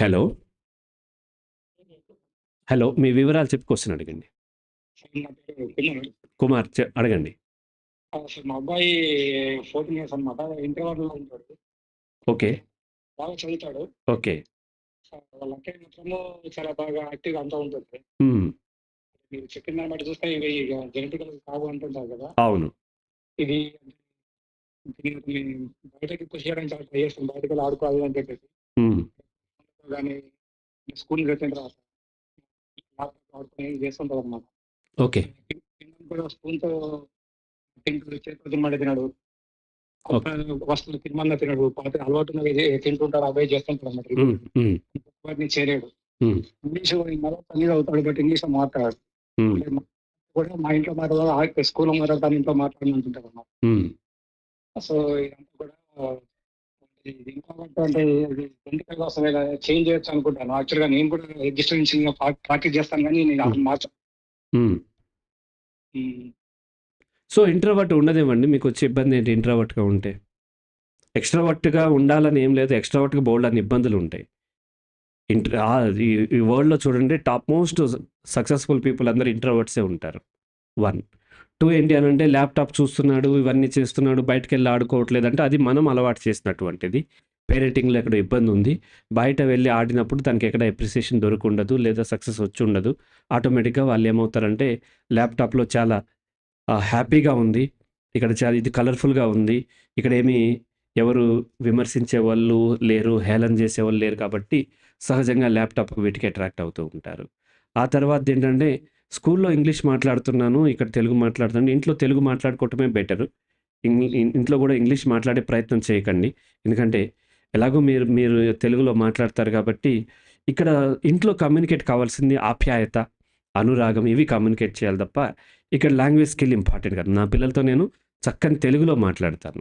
Hello. Hello మీ వివరాలు చెప్పి question అడగండి. కుమార్ చె- అడగండి. సార్ మా అబ్బాయి ఫోర్టీన్ ఇయర్స్ అనమాట ఇంటర్లో ఉంటాడు. ఓకే. బాగా చదువుతాడు. ఓకే. ఆ, వాళ్ళ అక్కయ్య మాత్రము చాలా బాగా యాక్టివ్ అంతా ఉంటుంది. మ్మ్. మీరు చెప్పిన దాన్ని బట్టి చూస్తే ఇవి జెనెటికల్ కావు అంటుంటారు కదా. అవును. ఇది దీన్ని బయటకి పుష్ చేయడానికి చాలా ట్రై చేస్తాం. బయటకు వెళ్ళి ఆడుకోవాలి అని చెప్పేసి. మ్మ్. కానీ స్కూల్కి వచ్చిన తర్వాత ఆడుకొని చేస్తుంటారు అనమాట ఓకే. కూడా స్పూన్తో తింటాడు చేతితో తినమంటే తినడు. వస్తువులు తినమన్నా తినడు. పాత అలవాటు తింటుంటాడు అవే చేస్తుంటాడు అన్నమాట. వాటిని మ్మ్. ఇంగ్లీష్ మరో తల్లి అవుతాడు బట్ ఇంగ్లీష్ మాట్లాడాడు. కూడా మా ఇంట్లో మాట్లాడాలి. స్కూల్లో మాట్లాడతాను ఇంట్లో మాట్లాడమంటుంటారు అన్నమాట. సో ఇదంతా కూడా ఇది అంటే ఇది చేంజ్ చేయొచ్చు అనుకుంటాను. యాక్చువల్గా నేను కూడా రిజిస్టర్ ప్రాక్టీస్ చేస్తాను కానీ నేను మ్మ్. So introvert ఉండదేమండి? మీకు వచ్చే ఇబ్బంది ఏంటి ఇంట్రోవర్ట్గా ఉంటే? ఎక్స్ట్రావర్ట్గా ఉండాలని ఏం లేదు. ఎక్స్ట్రావర్ట్గా బోల్డ్ అని ఇబ్బందులు ఉంటాయి. ఇంటర్ ఈ ఈ వరల్డ్లో చూడండి టాప్ మోస్ట్ సక్సెస్ఫుల్ పీపుల్ అందరూ ఇంట్రోవర్ట్సే ఉంటారు. వన్ టూ ఏంటి అని అంటే ల్యాప్టాప్ చూస్తున్నాడు ఇవన్నీ చేస్తున్నాడు బయటకు వెళ్ళి ఆడుకోవట్లేదు అంటే అది మనం అలవాటు చేసినటువంటిది. పేరెంటింగ్లో ఎక్కడ ఇబ్బంది ఉంది. బయట వెళ్ళి ఆడినప్పుడు తనకి ఎక్కడ ఎప్రిసియేషన్ దొరకుండదు లేదా సక్సెస్ వచ్చి ఉండదు ఆటోమేటిక్గా వాళ్ళు ఏమవుతారంటే ల్యాప్టాప్లో చాలా హ్యాపీగా ఉంది. ఇక్కడ చాలా ఇది కలర్ఫుల్గా ఉంది. ఇక్కడ ఏమి ఎవరు విమర్శించే వాళ్ళు లేరు హేళన చేసే వాళ్ళు లేరు కాబట్టి సహజంగా ల్యాప్టాప్ వీటికి అట్రాక్ట్ అవుతూ ఉంటారు. ఆ తర్వాత ఏంటంటే స్కూల్లో ఇంగ్లీష్ మాట్లాడుతున్నాను ఇక్కడ తెలుగు మాట్లాడుతున్నాను ఇంట్లో తెలుగు మాట్లాడుకోవటమే బెటర్. ఇంట్లో కూడా ఇంగ్లీష్ మాట్లాడే ప్రయత్నం చేయకండి. ఎందుకంటే ఎలాగో మీరు మీరు తెలుగులో మాట్లాడతారు కాబట్టి ఇక్కడ ఇంట్లో కమ్యూనికేట్ కావాల్సింది ఆప్యాయత అనురాగం ఇవి కమ్యూనికేట్ చేయాలి తప్ప ఇక్కడ లాంగ్వేజ్ స్కిల్ ఇంపార్టెంట్ కదా. నా పిల్లలతో నేను చక్కని తెలుగులో మాట్లాడతాను.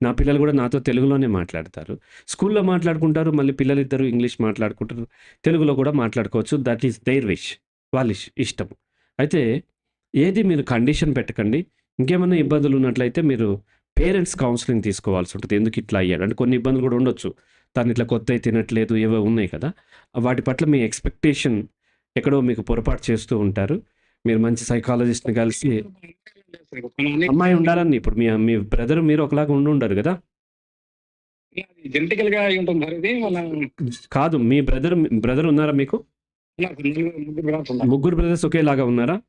నా పిల్లలు కూడా నాతో తెలుగులోనే మాట్లాడతారు. స్కూల్లో మాట్లాడుకుంటారు మళ్ళీ పిల్లలు ఇద్దరు ఇంగ్లీష్ మాట్లాడుకుంటారు తెలుగులో కూడా మాట్లాడుకోవచ్చు. దట్ ఈస్ దేర్ విష్ వాళ్ళ ఇష్- ఇష్టం అయితే ఏది మీరు కండిషన్ పెట్టకండి. ఇంకేమైనా ఇబ్బందులు ఉన్నట్లయితే మీరు పేరెంట్స్ కౌన్సిలింగ్ తీసుకోవాల్సి ఉంటుంది. ఎందుకు ఇట్లా అయ్యాడు? అంటే కొన్ని ఇబ్బందులు కూడా ఉండొచ్చు. తను ఇట్లా కొత్త తినట్లేదు ఏవో ఉన్నాయి కదా. వాటి పట్ల మీ ఎక్స్పెక్టేషన్ ఎక్కడో మీకు పొరపాటు చేస్తూ ఉంటారు. మీరు మంచి సైకాలజిస్ట్ని కలిసి అమ్మాయి ఉండాలని ఇప్పుడు మీ మీ బ్రదర్ మీరు ఒకలాగా ఉండి ఉండరు కదా. జెనెటికల్గా ఉంటుంది కాదు మీ బ్రదర్ బ్రదర్ ఉన్నారా మీకు? ముగ్గురు బ్రదర్స్ ఒకేలాగా ఉన్నారా?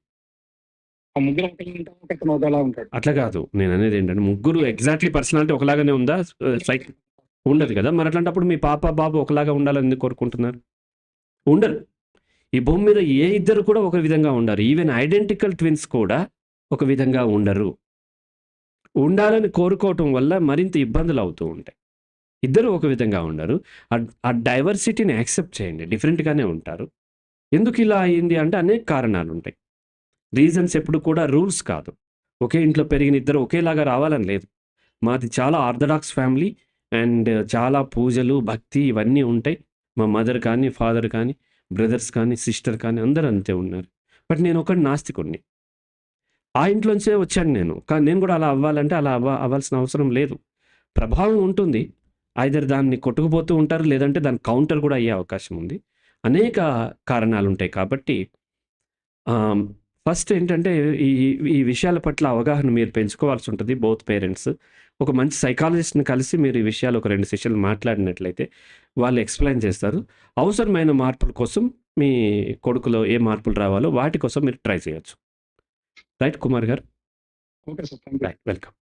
ముగ్గురు ఒకలా ఉంటాడు. అట్లా కాదు. నేను అనేది ఏంటంటే ముగ్గురు ఎగ్జాక్ట్లీ పర్సనాలిటీ ఒకలాగానే ఉందా? సైక్ ఉండదు కదా? మరి అట్లాంటప్పుడు మీ పాప బాబు ఒకలాగా ఉండాలని ఎందుకు కోరుకుంటున్నారు? ఉండరు. ఈ భూమి మీద ఏ ఇద్దరు కూడా ఒక విధంగా ఉండరు. ఈవెన్ ఐడెంటికల్ ట్విన్స్ కూడా ఒక విధంగా ఉండరు. ఉండాలని కోరుకోవటం వల్ల మరింత ఇబ్బందులు అవుతూ ఉంటాయి. ఇద్దరు ఒక విధంగా ఉండరు. ఆ- ఆ డైవర్సిటీని యాక్సెప్ట్ చేయండి. డిఫరెంట్గానే ఉంటారు. ఎందుకు ఇలా అయింది అంటే అనేక కారణాలు ఉంటాయి రీజన్స్ ఎప్పుడు కూడా రూల్స్ కాదు. ఒకే ఇంట్లో పెరిగిన ఇద్దరు ఒకేలాగా రావాలని లేదు. మాది చాలా ఆర్థడాక్స్ ఫ్యామిలీ అండ్ చాలా పూజలు భక్తి ఇవన్నీ ఉంటాయి. మా మదర్ కానీ ఫాదర్ కానీ బ్రదర్స్ కానీ సిస్టర్ కానీ అందరూ అంతే ఉన్నారు. బట్ నేను ఒకటి నాస్తికుడిని ఆ ఇంట్లోంచే వచ్చాను నేను. కానీ నేను కూడా అలా అవ్వాలంటే అలా అవ్వ అవ్వాల్సిన అవసరం లేదు. ప్రభావం ఉంటుంది. ఐదర్ దాన్ని కొట్టుకుపోతూ ఉంటారు. లేదంటే దాని కౌంటర్ కూడా అయ్యే అవకాశం ఉంది. అనేక కారణాలు ఉంటాయి కాబట్టి ఫస్ట్ ఏంటంటే ఈ ఈ విషయాల పట్ల అవగాహన మీరు పెంచుకోవాల్సి ఉంటుంది బోత్ పేరెంట్స్. ఒక మంచి సైకాలజిస్ట్ని కలిసి మీరు ఈ విషయాలు ఒక రెండు సెషన్లు మాట్లాడినట్లయితే వాళ్ళు ఎక్స్ప్లెయిన్ చేస్తారు. అవసరమైన మార్పుల కోసం మీ కొడుకులో ఏ మార్పులు రావాలో వాటి కోసం మీరు ట్రై చేయొచ్చు. Right Kumar garu? Okay sir welcome.